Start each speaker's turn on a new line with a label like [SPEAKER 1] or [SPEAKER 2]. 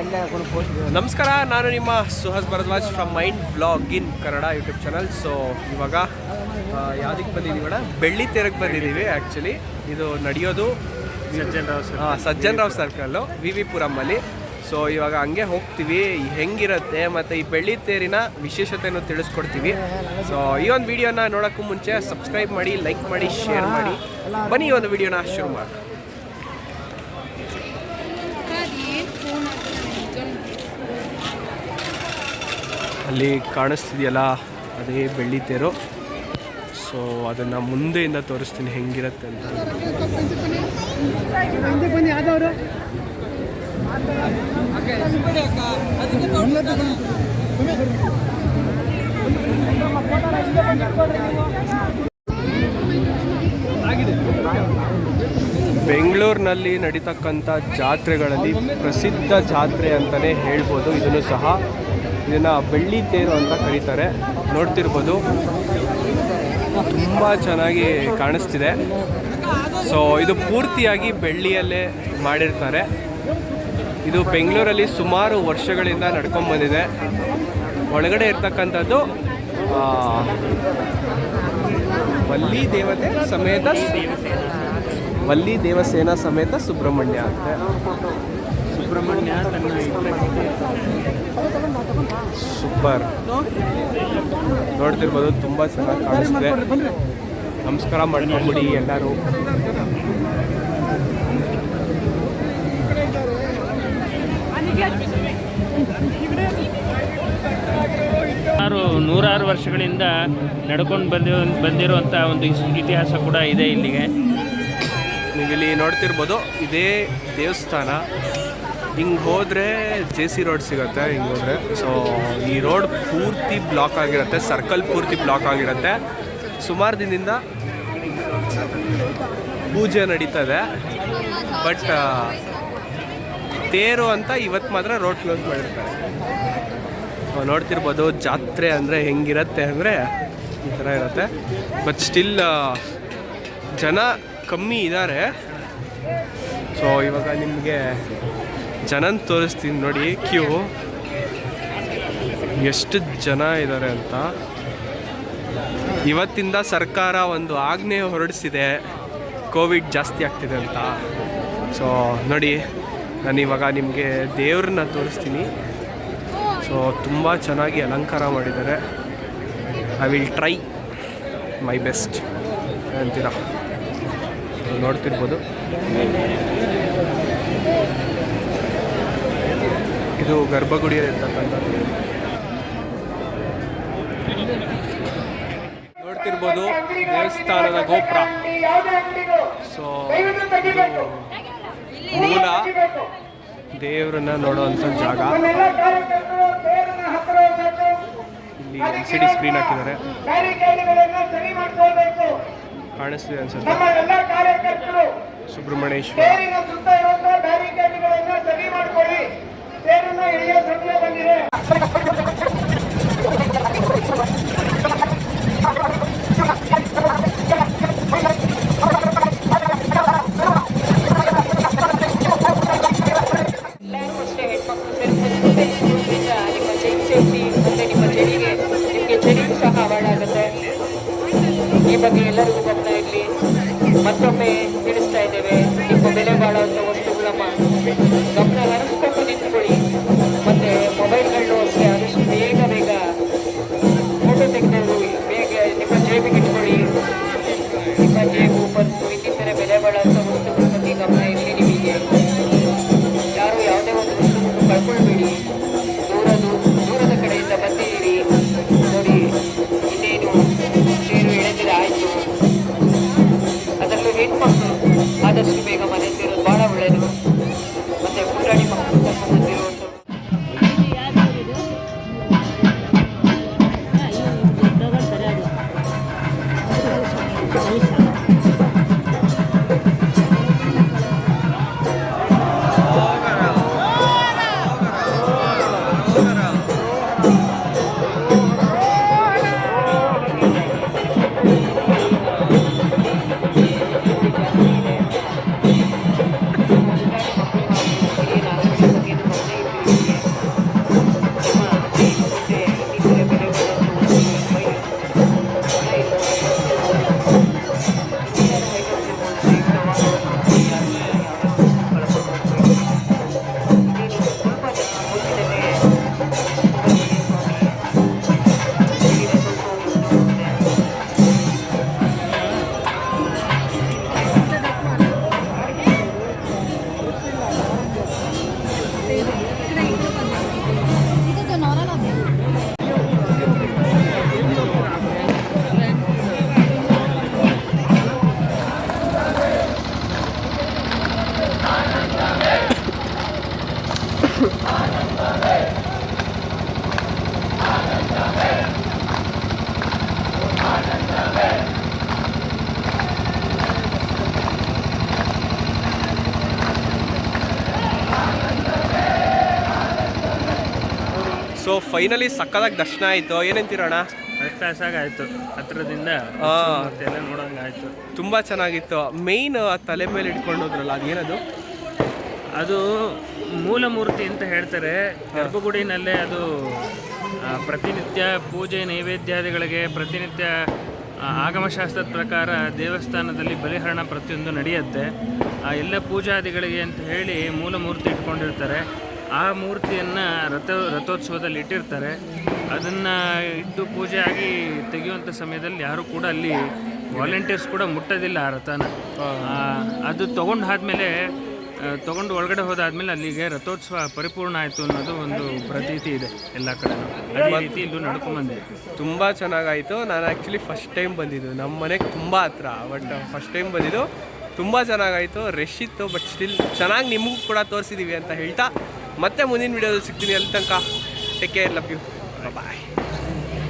[SPEAKER 1] ನಮಸ್ಕಾರ ನಾನು ನಿಮ್ಮ Suhas Bharadwaj from mind blog in Kannada YouTube channel so ಇವಾಗ ಯಾವುದಕ್ಕೆ ಬಂದಿದ್ದೀವಿ ಮೇಡಮ್? ಬೆಳ್ಳಿ ತೆರಕ್ಕೆ ಬಂದಿದ್ದೀವಿ ಆ್ಯಕ್ಚುಲಿ ಇದು ನಡೆಯೋದು ಹಾಂ Sajjan Rao circle V V ಪುರಮ್ಮಲ್ಲಿ so ಇವಾಗ ಹಂಗೆ ಹೋಗ್ತೀವಿ ಹೆಂಗಿರುತ್ತೆ ಮತ್ತು ಈ ಬೆಳ್ಳಿ ತೇರಿನ ವಿಶೇಷತೆಯನ್ನು ತಿಳಿಸ್ಕೊಡ್ತೀವಿ. ಸೊ ಈ ಒಂದು ವಿಡಿಯೋನ ನೋಡೋಕ್ಕೂ ಮುಂಚೆ ಸಬ್ಸ್ಕ್ರೈಬ್ ಮಾಡಿ ಲೈಕ್ ಮಾಡಿ ಶೇರ್ ಮಾಡಿ. ಬನ್ನಿ ಈ ಒಂದು ವಿಡಿಯೋನ ಶುರು ಮಾಡಿ ಅಲ್ಲಿ ಕಾಣಿಸ್ತಿದೆಯಲ್ಲ, ಅದೇ ಬೆಳ್ಳಿ ತೇರು. ಸೊ ಅದನ್ನು ಮುಂದೆಯಿಂದ ತೋರಿಸ್ತೀನಿ ಹೆಂಗಿರುತ್ತೆ ಅಂತ. ಬೆಂಗಳೂರಿನಲ್ಲಿ ನಡೀತಕ್ಕಂಥ ಜಾತ್ರೆಗಳಲ್ಲಿ ಪ್ರಸಿದ್ಧ ಜಾತ್ರೆ ಅಂತಲೇ ಹೇಳ್ಬೋದು. ಇದನ್ನು ಸಹ ಇದನ್ನು ಬೆಳ್ಳಿ ತೇರು ಅಂತ ಕರೀತಾರೆ. ನೋಡ್ತಿರ್ಬೋದು. ತುಂಬ ಚೆನ್ನಾಗಿ ಕಾಣಿಸ್ತಿದೆ. ಸೊ ಇದು ಪೂರ್ತಿಯಾಗಿ ಬೆಳ್ಳಿಯಲ್ಲೇ ಮಾಡಿರ್ತಾರೆ. ಇದು ಬೆಂಗಳೂರಲ್ಲಿ ಸುಮಾರು ವರ್ಷಗಳಿಂದ ನಡ್ಕೊಂಬಂದಿದೆ. ಒಳಗಡೆ ಇರ್ತಕ್ಕಂಥದ್ದು ವಲ್ಲಿ ದೇವತೆ ಸಮೇತ ವಲ್ಲಿ ದೇವಸೇನಾ ಸಮೇತ ಸುಬ್ರಹ್ಮಣ್ಯ ಅಂತೆ.
[SPEAKER 2] ಸುಬ್ರಹ್ಮಣ್ಯ
[SPEAKER 1] ಸೂಪರ್. ನೋಡ್ತಿರ್ಬೋದು ತುಂಬ ಚೆನ್ನಾಗಿ ಕಾಣಿಸ್ತಿದೆ. ನಮಸ್ಕಾರ ಮಾಡ್ಕೊಂಬಿಡಿ ಎಲ್ಲರೂ.
[SPEAKER 2] ಸುಮಾರು ನೂರಾರು ವರ್ಷಗಳಿಂದ ನಡ್ಕೊಂಡು ಬಂದಿ ಬಂದಿರುವಂಥ ಒಂದು ಇತಿಹಾಸ ಕೂಡ ಇದೆ ಇಲ್ಲಿಗೆ.
[SPEAKER 1] ನೀವು ಇಲ್ಲಿ ನೋಡ್ತಿರ್ಬೋದು ಇದೇ ದೇವಸ್ಥಾನ. ಹಿಂಗೆ ಹೋದರೆ ಜೆ ಸಿ ರೋಡ್ ಸಿಗುತ್ತೆ, ಹಿಂಗೆ ಹೋದರೆ. ಸೊ ಈ ರೋಡ್ ಪೂರ್ತಿ ಬ್ಲಾಕ್ ಆಗಿರುತ್ತೆ ಸರ್ಕಲ್ ಪೂರ್ತಿ ಬ್ಲಾಕ್ ಆಗಿರುತ್ತೆ. ಸುಮಾರು ದಿನದಿಂದ ಪೂಜೆ ನಡೀತದೆ ಬಟ್ ತೇರು ಅಂತ ಇವತ್ತು ಮಾತ್ರ ರೋಡ್ ಕ್ಲೋಸ್ ಮಾಡಿರ್ತಾರೆ. ನೋಡ್ತಿರ್ಬೋದು ಜಾತ್ರೆ ಅಂದರೆ ಹೆಂಗಿರುತ್ತೆ ಅಂದರೆ ಈ ಥರ ಇರುತ್ತೆ. ಬಟ್ ಸ್ಟಿಲ್ ಜನ ಕಮ್ಮಿ ಇದ್ದಾರೆ ಸೊ ಇವಾಗ ನಿಮಗೆ ಜನನ ತೋರಿಸ್ತೀನಿ ನೋಡಿ ಕ್ಯೂ ಎಷ್ಟು ಜನ ಇದ್ದಾರೆ ಅಂತ. ಇವತ್ತಿಂದ ಸರ್ಕಾರ ಒಂದು ಆಜ್ಞೆ ಹೊರಡಿಸಿದೆ, ಕೋವಿಡ್ ಜಾಸ್ತಿ ಆಗ್ತಿದೆ ಅಂತ. ಸೊ ನೋಡಿ, ನಾನು ಇವಾಗ ನಿಮಗೆ ದೇವ್ರನ್ನ ತೋರಿಸ್ತೀನಿ. ಸೊ ತುಂಬ ಚೆನ್ನಾಗಿ ಅಲಂಕಾರ ಮಾಡಿದ್ದಾರೆ. I will try my best ಅಂತೀರಾ? ನೋಡ್ತಿರ್ಬೋದು. ಇದು ಗರ್ಭಗುಡಿ ಇರ್ತಕ್ಕಂಥದ್ದು. ನೋಡ್ತಿರ್ಬೋದು ದೇವಸ್ಥಾನದ ಗೋಪುರ. ಸೊ ಮೂಲ ದೇವರನ್ನ ನೋಡುವಂತ ಜಾಗ. ಇಲ್ಲಿ ಎಲ್ ಸಿ ಡಿ ಸ್ಕ್ರೀನ್ ಹಾಕಿದ್ದಾರೆ. ಕಾಣಿಸ್ತಿದೆ ಅನ್ಸುತ್ತೆ. ಸುಬ್ರಹ್ಮಣ್ಯೇಶ್ವರ.
[SPEAKER 3] ನಿಮಗೆ ಚಳಿಗೂ ಸಹ ಅವಾರ್ಡ್ ಈ ಬಗ್ಗೆ ಎಲ್ಲರಿಗೂ ಗಮನ ಇರಲಿ. ಮತ್ತೊಮ್ಮೆ ತಿಳಿಸ್ತಾ ಇದ್ದೇವೆ, ನಿಮ್ಮ ಬೆಲೆ ಬಾಳುವಂಥ ವಸ್ತುಗಳ ಮ- ಗಮನ
[SPEAKER 4] Deixa eu ver
[SPEAKER 1] so finally ಸಕ್ಕದಾಗಿ ದರ್ಶನ ಆಯಿತು. ಏನಂತೀರೋಣ
[SPEAKER 2] ಆಯ್ತು. ಹತ್ರದಿಂದ ತುಂಬಾ ನೋಡೋಂಗಾಯ್ತು
[SPEAKER 1] ತುಂಬ ಚೆನ್ನಾಗಿತ್ತು. ಮೇಯ್ನ್ ತಲೆ ಮೇಲೆ ಇಟ್ಕೊಂಡು ಹೋದ್ರಲ್ಲ ಅದೇನದು
[SPEAKER 2] ಅದು ಮೂಲ ಮೂರ್ತಿ ಅಂತ ಹೇಳ್ತಾರೆ. ಗರ್ಭಗುಡಿನಲ್ಲೇ ಅದು ಪ್ರತಿನಿತ್ಯ ಪೂಜೆ ನೈವೇದ್ಯಾದಿಗಳಿಗೆ ಪ್ರತಿನಿತ್ಯ ಆಗಮಶಾಸ್ತ್ರದ ಪ್ರಕಾರ ದೇವಸ್ಥಾನದಲ್ಲಿ ಬಲಿಹರಣ ಪ್ರತಿಯೊಂದು ನಡೆಯುತ್ತೆ. ಆ ಎಲ್ಲ ಪೂಜಾದಿಗಳಿಗೆ ಅಂತ ಹೇಳಿ ಮೂಲ ಮೂರ್ತಿ ಇಟ್ಕೊಂಡಿರ್ತಾರೆ. ಆ ಮೂರ್ತಿಯನ್ನು ರಥ ರಥೋತ್ಸವದಲ್ಲಿ ಇಟ್ಟಿರ್ತಾರೆ. ಅದನ್ನು ಇಟ್ಟು ಪೂಜೆ ಆಗಿ ತೆಗೆಯುವಂಥ ಸಮಯದಲ್ಲಿ ಯಾರು ಕೂಡ ಅಲ್ಲಿ ವಾಲಂಟಿಯರ್ಸ್ ಕೂಡ ಮುಟ್ಟೋದಿಲ್ಲ ಆ ರಥನ. ಅದು ತೊಗೊಂಡು ಆದಮೇಲೆ ತೊಗೊಂಡು ಒಳಗಡೆ ಹೋದಾದ್ಮೇಲೆ ಅಲ್ಲಿಗೆ ರಥೋತ್ಸವ ಪರಿಪೂರ್ಣ ಆಯಿತು ಅನ್ನೋದು ಒಂದು ಪ್ರತೀತಿ ಇದೆ ಎಲ್ಲ ಕಡೆ. ಅದೇ ರೀತಿ ಇಲ್ಲೂ ನಡ್ಕೊಂಬಂದೆ
[SPEAKER 1] ತುಂಬ ಚೆನ್ನಾಗಾಯಿತು. ನಾನು ಆ್ಯಕ್ಚುಲಿ ಫಸ್ಟ್ ಟೈಮ್ ಬಂದಿದ್ದು. ನಮ್ಮ ಮನೆಗೆ ತುಂಬ ಹತ್ರ ಬಟ್ ಫಸ್ಟ್ ಟೈಮ್ ಬಂದಿದ್ದು. ತುಂಬ ಚೆನ್ನಾಗಾಯಿತು. ರಶ್ ಇತ್ತು ಬಟ್ ಸ್ಟಿಲ್ ಚೆನ್ನಾಗಿ ನಿಮಗೂ ಕೂಡ ತೋರಿಸಿದ್ದೀವಿ ಅಂತ ಹೇಳ್ತಾ ಮತ್ತೆ ಮುಂದಿನ ವಿಡಿಯೋದಲ್ಲಿ ಸಿಗ್ತೀನಿ. ಅಲ್ಲಿ ತನಕ take care love you bye